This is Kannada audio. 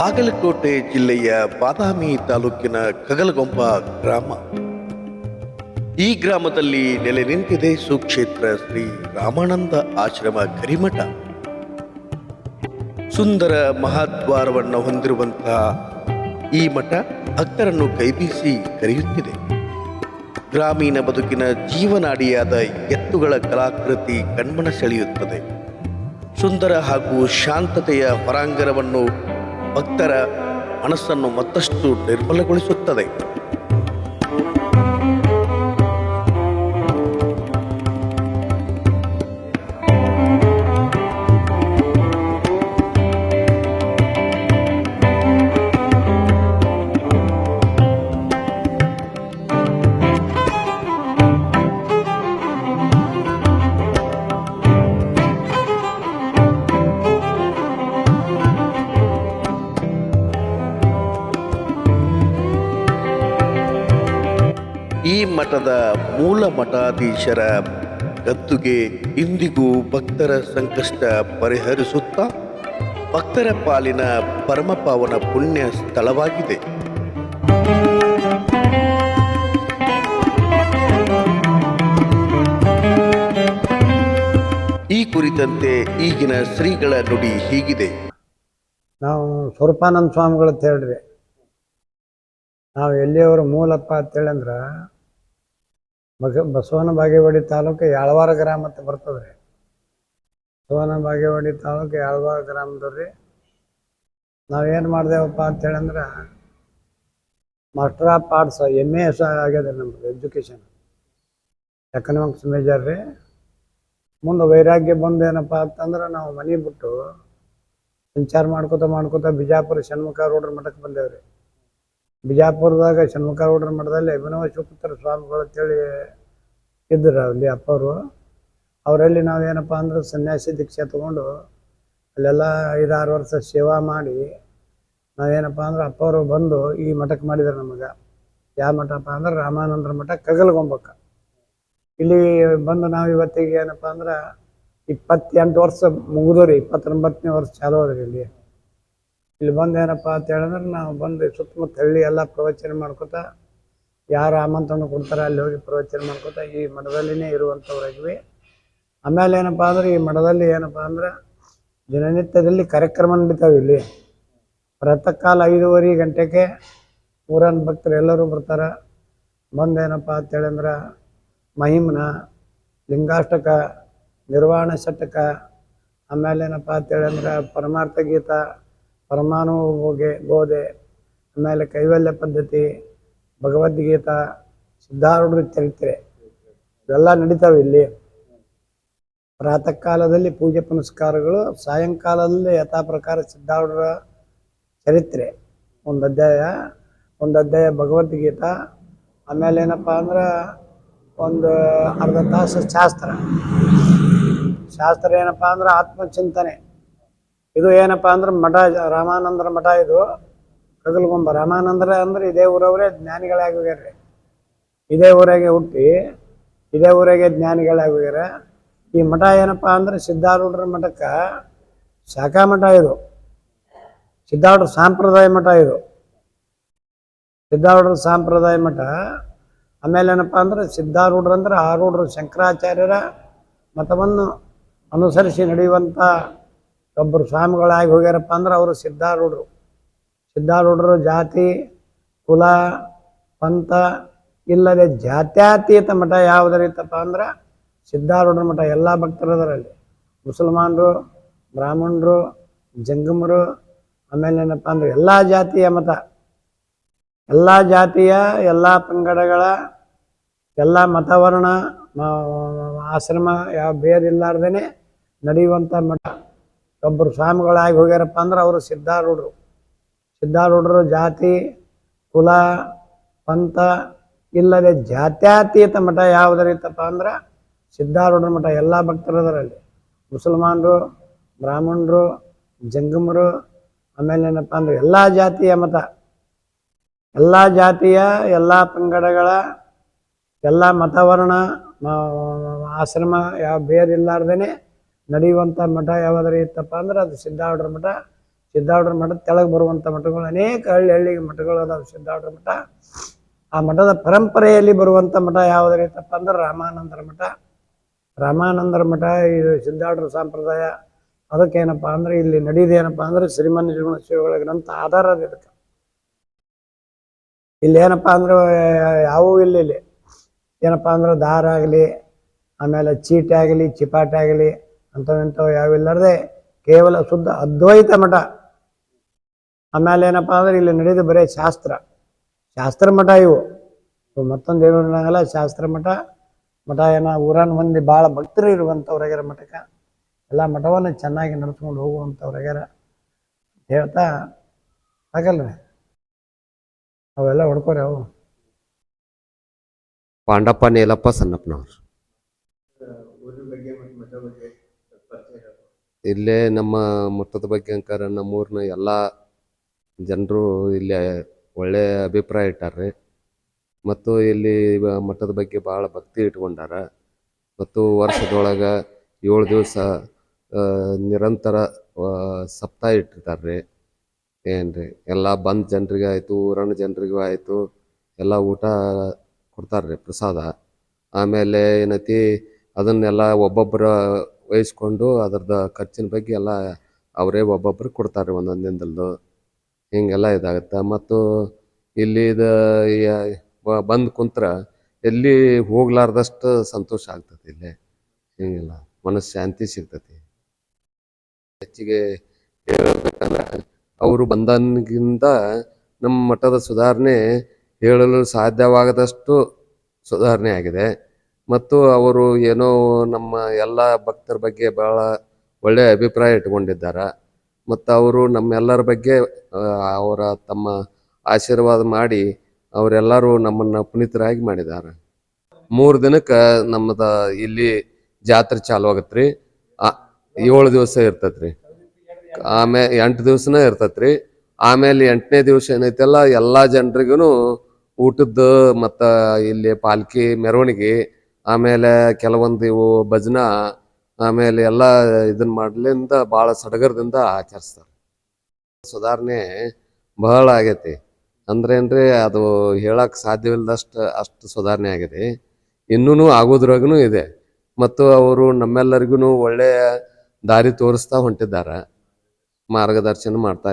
ಬಾಗಲಕೋಟೆ ಜಿಲ್ಲೆಯ ಬಾದಾಮಿ ತಾಲೂಕಿನ ಕಗಲಗೊಂಬ ಗ್ರಾಮ. ಈ ಗ್ರಾಮದಲ್ಲಿ ನೆಲೆ ನಿಂತಿದೆ ಸುಕ್ಷೇತ್ರ ಶ್ರೀ ರಾಮಾನಂದ ಆಶ್ರಮ ಕರಿಮಠ ಸುಂದರ ಮಹಾದ್ವಾರವನ್ನು ಹೊಂದಿರುವಂತಹ ಈ ಮಠ ಭಕ್ತರನ್ನು ಕೈಬೀಸಿ ಕರೆಯುತ್ತಿದೆ. ಗ್ರಾಮೀಣ ಬದುಕಿನ ಜೀವನಾಡಿಯಾದ ಎತ್ತುಗಳ ಕಲಾಕೃತಿ ಕಣ್ಮನ ಸೆಳೆಯುತ್ತದೆ. ಸುಂದರ ಹಾಗೂ ಶಾಂತತೆಯ ಹೊರಾಂಗಣವನ್ನು ಭಕ್ತರ ಮನಸ್ಸನ್ನು ಮತ್ತಷ್ಟು ನಿರ್ಮಲಗೊಳಿಸುತ್ತದೆ. ಮಠದ ಮೂಲ ಮಠಾಧೀಶರ ಗದ್ದುಗೆ ಇಂದಿಗೂ ಭಕ್ತರ ಸಂಕಷ್ಟ ಪರಿಹರಿಸುತ್ತಾ ಭಕ್ತರ ಪಾಲಿನ ಪರಮಪಾವನ ಪುಣ್ಯ ಸ್ಥಳವಾಗಿದೆ. ಈ ಕುರಿತಂತೆ ಈಗಿನ ಶ್ರೀಗಳ ನುಡಿ ಹೀಗಿದೆ. ನಾವು ಸ್ವರೂಪಾನಂದ ಸ್ವಾಮಿಗಳು ಹೇಳ್ರಿ ನಾವು ಎಲ್ಲಿಯವರು ಮೂಲಪ್ಪ ಅಂತ ಅಂದ್ರೆ ಬಸ ಬಸವನ ಬಾಗೇವಾಡಿ ತಾಲೂಕು ಯಾಳ್ವಾರ ಗ್ರಾಮ ಅಂತ ಬರ್ತದೆ ರೀ ಬಸವನ ಬಾಗೇವಾಡಿ ತಾಲೂಕು ಯಾಳವಾರ ಗ್ರಾಮದವ್ರಿ. ನಾವೇನು ಮಾಡ್ದೇವಪ್ಪ ಅಂತೇಳಂದ್ರೆ master of arts M A S ಆಗ್ಯದ ನಮ್ದು ಎಜುಕೇಷನ್ ಎಕನಾಮಿಕ್ಸ್ ಮೇಜರ್ ರೀ. ಮುಂದೆ ವೈರಾಗ್ಯ ಬಂದು ಏನಪ್ಪ ಅಂತಂದ್ರೆ ನಾವು ಮನೆ ಬಿಟ್ಟು ಸಂಚಾರ ಮಾಡ್ಕೋತ ಮಾಡ್ಕೋತ ಬಿಜಾಪುರ ಷಣ್ಮುಖ ರೋಡ್ರ ಮಠಕ್ಕೆ ಬಂದೇವ್ರಿ. ಬಿಜಾಪುರದಾಗ ಷಣ್ಮುಖ ರೋಡ್ರ ಮಠದಲ್ಲಿ ಅಭಿನವ ಶಿವಪುತ್ರ ಸ್ವಾಮಿಗಳು ಅಂತೇಳಿ ಇದ್ದರು ಅಲ್ಲಿ ಅಪ್ಪವರು. ಅವರಲ್ಲಿ ನಾವೇನಪ್ಪ ಅಂದ್ರೆ ಸನ್ಯಾಸಿ ದೀಕ್ಷೆ ತಗೊಂಡು ಅಲ್ಲೆಲ್ಲ ಐದಾರು ವರ್ಷ ಸೇವಾ ಮಾಡಿ ನಾವೇನಪ್ಪ ಅಂದ್ರೆ ಅಪ್ಪವರು ಬಂದು ಈ ಮಠಕ್ಕೆ ಮಾಡಿದ್ರು ನಮಗೆ. ಯಾವ ಮಠಪ್ಪ ಅಂದ್ರೆ ರಾಮಾನಂದ್ರ ಮಠ ಕಗಲ್ಗೊಂಬಕ್ಕ. ಇಲ್ಲಿ ಬಂದು ನಾವು ಇವತ್ತಿಗೆ ಏನಪ್ಪ ಅಂದ್ರೆ ಇಪ್ಪತ್ತೆಂಟು ವರ್ಷ ಮುಗಿದೋರಿ ಇಪ್ಪತ್ತೊಂಬತ್ತನೇ ವರ್ಷ ಚಾಲು ಅದ್ರಿ ಇಲ್ಲಿ. ಇಲ್ಲಿ ಬಂದು ಏನಪ್ಪ ಅಂತ ಹೇಳಿದ್ರೆ ನಾವು ಬಂದು ಸುತ್ತಮುತ್ತ ಹಳ್ಳಿ ಎಲ್ಲ ಪ್ರವಚನ ಮಾಡ್ಕೋತಾ, ಯಾರು ಆಮಂತ್ರಣ ಕೊಡ್ತಾರೆ ಅಲ್ಲಿ ಹೋಗಿ ಪ್ರವಚನ ಮಾಡ್ಕೋತ ಈ ಮಠದಲ್ಲಿನೇ ಇರುವಂಥವ್ರಾಗಿವಿ ಆಮೇಲೆ ಏನಪ್ಪ ಅಂದ್ರೆ ಈ ಮಠದಲ್ಲಿ ಏನಪ್ಪ ಅಂದ್ರೆ ದಿನನಿತ್ಯದಲ್ಲಿ ಕಾರ್ಯಕ್ರಮ ನಡೀತಾವೆ ಇಲ್ಲಿ. ಪ್ರಾತಃ ಕಾಲ ಐದೂವರೆ ಗಂಟೆಗೆ ಊರನ್ ಭಕ್ತರು ಎಲ್ಲರೂ ಬರ್ತಾರೆ. ಬಂದು ಏನಪ್ಪ ಅಂತ ಹೇಳಿದ್ರೆ ಮಹಿಮ್ನ ಲಿಂಗಾಷ್ಟಕ, ನಿರ್ವಾಣ ಶತಕ ಆಮೇಲೆ ಏನಪ್ಪ ಅಂತ ಅಂದ್ರೆ ಪರಮಾರ್ಥ ಗೀತ ಪರಮಾಣು ಹೋಗೆ ಗೋದೆ, ಆಮೇಲೆ ಕೈವಲ್ಯ ಪದ್ಧತಿ, ಭಗವದ್ಗೀತಾ, ಸಿದ್ಧಾರೂಢ ಚರಿತ್ರೆ, ಇವೆಲ್ಲ ನಡೀತಾವೆ ಇಲ್ಲಿ. ಪ್ರಾತಃ ಕಾಲದಲ್ಲಿ ಪೂಜೆ ಪುನಸ್ಕಾರಗಳು, ಸಾಯಂಕಾಲದಲ್ಲಿ ಯಥಾ ಪ್ರಕಾರ ಸಿದ್ಧಾರೂಢರ ಚರಿತ್ರೆ. ಒಂದು ಅಧ್ಯಾಯ ಒಂದು ಅಧ್ಯಾಯ ಭಗವದ್ಗೀತಾ, ಆಮೇಲೆ ಏನಪ್ಪ ಅಂದ್ರೆ ಒಂದು ಅರ್ಧ ತಾಸು ಶಾಸ್ತ್ರ. ಶಾಸ್ತ್ರ ಏನಪ್ಪ ಅಂದ್ರೆ ಆತ್ಮಚಿಂತನೆ. ಇದು ಏನಪ್ಪ ಅಂದ್ರೆ ಮಠ, ರಾಮಾನಂದರ ಮಠ ಇದು, ಕಗಲ್ಗೊಂಬ. ರಾಮಾನಂದರ ಅಂದ್ರೆ ಇದೇ ಊರವರೇ ಜ್ಞಾನಿಗಳಾಗಿ ಇದೇ ಊರಾಗೆ ಹುಟ್ಟಿ, ಇದೇ ಊರಾಗೆ ಜ್ಞಾನಿಗಳಾಗಿ ಹೋಗ್ಯಾರ ಈ ಮಠ ಏನಪ್ಪ ಅಂದ್ರೆ ಸಿದ್ಧಾರೂಢರ ಮಠಕ್ಕ ಶಾಖಾ ಮಠ ಇದು. ಸಿದ್ಧಾರೂಢ ಸಾಂಪ್ರದಾಯ ಮಠ ಇದು. ಸಿದ್ಧಾರೂಢರ ಸಾಂಪ್ರದಾಯ ಮಠ. ಆಮೇಲೆ ಏನಪ್ಪ ಅಂದ್ರೆ ಸಿದ್ಧಾರೂಢರು ಅಂದ್ರೆ ಆರೂಢರು, ಶಂಕರಾಚಾರ್ಯರ ಮತವನ್ನು ಅನುಸರಿಸಿ ನಡೆಯುವಂಥ ಒಬ್ಬರು ಸ್ವಾಮಿಗಳಾಗಿ ಹೋಗ್ಯಾರಪ್ಪ ಅಂದ್ರೆ ಅವರು ಸಿದ್ಧಾರೂಢರು. ಸಿದ್ಧಾರೂಢರು ಜಾತಿ, ಕುಲ, ಪಂಥ ಇಲ್ಲದೆ ಜಾತ್ಯಾತೀತ ಮಠ ಯಾವುದರಿತ್ತಪ್ಪ ಅಂದ್ರೆ ಸಿದ್ಧಾರೂಢರ ಮಠ. ಎಲ್ಲ ಭಕ್ತರು ಅದರಲ್ಲಿ ಮುಸಲ್ಮಾನರು, ಬ್ರಾಹ್ಮಣರು, ಜಂಗಮರು, ಆಮೇಲೆ ಏನಪ್ಪ ಅಂದ್ರೆ ಎಲ್ಲ ಜಾತಿಯ ಮತ ಎಲ್ಲ ಜಾತಿಯ, ಎಲ್ಲ ಪಂಗಡಗಳ, ಎಲ್ಲ ಮತವರ್ಣ ಆಶ್ರಮ, ಯಾವ ಬೇರಿಲ್ಲಾರ್ದೇನೆ ನಡೆಯುವಂಥ ಮಠ. ಒಬ್ಬರು ಸ್ವಾಮಿಗಳಾಗಿ ಹೋಗ್ಯಾರಪ್ಪ ಅಂದ್ರೆ ಅವರು ಸಿದ್ಧಾರೂಢರು. ಸಿದ್ಧಾರೂಢರು ಜಾತಿ, ಕುಲ, ಪಂಥ ಇಲ್ಲದೆ ಜಾತ್ಯಾತೀತ ಮಠ ಯಾವುದರಿತ್ತಪ್ಪ ಅಂದ್ರೆ ಸಿದ್ಧಾರೂಢರ ಮಠ. ಎಲ್ಲ ಭಕ್ತರು ಅದರಲ್ಲಿ ಮುಸಲ್ಮಾನರು, ಬ್ರಾಹ್ಮಣರು, ಜಂಗಮರು, ಆಮೇಲೆ ಏನಪ್ಪ ಅಂದ್ರೆ ಎಲ್ಲ ಜಾತಿಯ ಮತ. ಎಲ್ಲ ಜಾತಿಯ, ಎಲ್ಲ ಪಂಗಡಗಳ, ಎಲ್ಲ ಮತವರ್ಣ ಆಶ್ರಮ ಯಾವ ಬೇರಿಲ್ಲಾರ್ದೇನೆ ನಡೆಯುವಂಥ ಮಠ ಯಾವ್ದಾರು ಇತ್ತಪ್ಪ ಅಂದ್ರೆ ಅದು ಸಿದ್ಧಾವಡ್ರ ಮಠ. ಸಿದ್ಧಾವಡ್ರ ಮಠ ತೆಳಗೆ ಬರುವಂಥ ಮಠಗಳು, ಅನೇಕ ಹಳ್ಳಿ ಹಳ್ಳಿಗೆ ಮಠಗಳು ಅದಾವೆ ಸಿದ್ಧಾವಡ್ರ ಮಠ. ಆ ಮಠದ ಪರಂಪರೆಯಲ್ಲಿ ಬರುವಂಥ ಮಠ ಯಾವುದೈತಪ್ಪ ಅಂದ್ರೆ ರಾಮಾನಂದರ ಮಠ. ರಾಮಾನಂದರ ಮಠ, ಇದು ಸಿದ್ಧಾವಡ್ರ ಸಂಪ್ರದಾಯ. ಅದಕ್ಕೇನಪ್ಪ ಅಂದ್ರೆ ಇಲ್ಲಿ ನಡೆಯೋದೇನಪ್ಪ ಅಂದ್ರೆ ಶ್ರೀಮನ್ ಶಿವಗಳ ಗ್ರಂಥ ಆಧಾರ ಇದಕ್ಕೆ. ಇಲ್ಲಿ ಏನಪ್ಪ ಅಂದ್ರೆ ಯಾವೂ ಇಲ್ಲ ಇಲ್ಲಿ. ಏನಪ್ಪ ಅಂದ್ರೆ ದಾರ ಆಗಲಿ, ಆಮೇಲೆ ಚೀಟಿ ಆಗಲಿ, ಚಿಪಾಟಿ ಆಗಲಿ ಅಂಥವು ಇಂಥವು ಯಾವಿಲ್ಲಾರ್ದೆ ಕೇವಲ ಶುದ್ಧ ಅದ್ವೈತ ಮಠ. ಆಮೇಲೆ ಏನಪ್ಪ ಅಂದ್ರೆ ಇಲ್ಲಿ ನಡೆಯೋದು ಬರೀ ಶಾಸ್ತ್ರ. ಶಾಸ್ತ್ರ ಮಠ ಇವು. ಇವು ಮತ್ತೊಂದು ಏನು ಅನ್ನಂಗಿಲ್ಲ ಶಾಸ್ತ್ರ ಮಠ ಮಠ ಏನ ಊರನ್ನು ಮಂದಿ ಭಾಳ ಭಕ್ತರು ಇರುವಂಥವ್ರಾಗ್ಯಾರ ಮಠಕ್ಕೆ. ಎಲ್ಲ ಮಠವನ್ನು ಚೆನ್ನಾಗಿ ನಡೆಸ್ಕೊಂಡು ಹೋಗುವಂಥವ್ರಾಗ್ಯಾರ ಹೇಳ್ತಾ ಆಗಲ್ರಿ. ಅವೆಲ್ಲ ಹೊಡ್ಕೋರಿ ಅವು. ಪಾಂಡಪ್ಪ ನೀಲಪ್ಪ ಸಣ್ಣಪ್ಪನವ್ರು. ಇಲ್ಲೇ ನಮ್ಮ ಮಠದ ಬಗ್ಗೆ ಅಂಕಾರ ನಮ್ಮೂರಿನ ಎಲ್ಲ ಜನರು ಇಲ್ಲಿ ಒಳ್ಳೆ ಅಭಿಪ್ರಾಯ ಇಟ್ಟಾರ್ರಿ. ಮತ್ತು ಇಲ್ಲಿ ಮಠದ ಬಗ್ಗೆ ಭಾಳ ಭಕ್ತಿ ಇಟ್ಕೊಂಡಾರ. ಮತ್ತು ವರ್ಷದೊಳಗೆ ಏಳು ದಿವಸ ನಿರಂತರ ಸಪ್ತಾಹ ಇಟ್ಟಿರ್ತಾರೆ ಏನ್ರಿ? ಎಲ್ಲ ಬಂದ ಜನರಿಗೆ ಆಯಿತು ಊರಣ ಜನರಿಗೂ ಆಯಿತು, ಎಲ್ಲ ಊಟ ಕೊಡ್ತಾರ್ರಿ ಪ್ರಸಾದ. ಆಮೇಲೆ ಏನೈತಿ, ಅದನ್ನೆಲ್ಲ ಒಬ್ಬೊಬ್ಬರ ವಹಿಸ್ಕೊಂಡು ಅದ್ರದ್ದು ಖರ್ಚಿನ ಬಗ್ಗೆ ಎಲ್ಲ ಅವರೇ ಒಬ್ಬೊಬ್ಬರು ಕೊಡ್ತಾರೆ ಒಂದೊಂದು ದಿನದಲ್ಲೂ ಹಿಂಗೆಲ್ಲ ಇದಾಗುತ್ತೆ. ಮತ್ತು ಇಲ್ಲಿ ಇದು ಬಂದು ಕುಂತ್ರ ಎಲ್ಲಿ ಹೋಗ್ಲಾರ್ದಷ್ಟು ಸಂತೋಷ ಆಗ್ತದೆ ಇಲ್ಲಿ. ಹಿಂಗಿಲ್ಲ ಮನಸ್ಸು ಶಾಂತಿ ಸಿಗ್ತತಿ ಹೆಚ್ಚಿಗೆ ಹೇಳ್ಬೇಕಂದ್ರೆ ಅವರು ಬಂದಾಗಿಂದ ನಮ್ಮ ಮಠದ ಸುಧಾರಣೆ ಹೇಳಲು ಸಾಧ್ಯವಾಗದಷ್ಟು ಸುಧಾರಣೆ ಆಗಿದೆ. ಮತ್ತು ಅವರು ಏನೋ ನಮ್ಮ ಎಲ್ಲ ಭಕ್ತರ ಬಗ್ಗೆ ಭಾಳ ಒಳ್ಳೆಯ ಅಭಿಪ್ರಾಯ ಇಟ್ಕೊಂಡಿದ್ದಾರೆ ಮತ್ತು ಅವರು ನಮ್ಮೆಲ್ಲರ ಬಗ್ಗೆ ಅವರ ತಮ್ಮ ಆಶೀರ್ವಾದ ಮಾಡಿ ಅವರೆಲ್ಲರೂ ನಮ್ಮನ್ನು ಪುನೀತರಾಗಿ ಮಾಡಿದ್ದಾರೆ. ಮೂರು ದಿನಕ್ಕೆ ನಮ್ಮದ ಇಲ್ಲಿ ಜಾತ್ರೆ ಚಾಲು ಆಗತ್ತೆ ರೀ ಏಳು ದಿವಸ ಇರ್ತೈತೆ ರೀ ಆಮೇ, ಎಂಟು ದಿವಸನೇ ಇರ್ತೈತೆ ಆಮೇಲೆ ಎಂಟನೇ ದಿವಸ ಏನೈತಲ್ಲ, ಎಲ್ಲ ಜನರಿಗೂ ಊಟದ್ದು ಮತ್ತು ಇಲ್ಲಿ ಪಾಲ್ಕಿ, ಮೆರವಣಿಗೆ ಆಮೇಲೆ ಕೆಲವೊಂದು ಇವು ಭಜನ, ಆಮೇಲೆ ಎಲ್ಲ ಇದನ್ನ ಮಾಡ್ಲಿಂದ ಭಾಳ ಸಡಗರದಿಂದ ಆಚರಿಸ್ತಾರೆ. ಸುಧಾರಣೆ ಬಹಳ ಆಗೈತಿ. ಅಂದ್ರೇನ್ರಿ, ಅದು ಹೇಳಕ್ ಸಾಧ್ಯವಿಲ್ಲದಷ್ಟು, ಅಷ್ಟು ಸುಧಾರಣೆ ಆಗಿದೆ ಇನ್ನೂ ಆಗೋದ್ರಾಗೂ ಇದೆ. ಮತ್ತು ಅವರು ನಮ್ಮೆಲ್ಲರಿಗೂ ಒಳ್ಳೆಯ ದಾರಿ ತೋರಿಸ್ತಾ ಹೊಂಟಿದ್ದಾರೆ. ಮಾರ್ಗದರ್ಶನ ಮಾಡ್ತಾ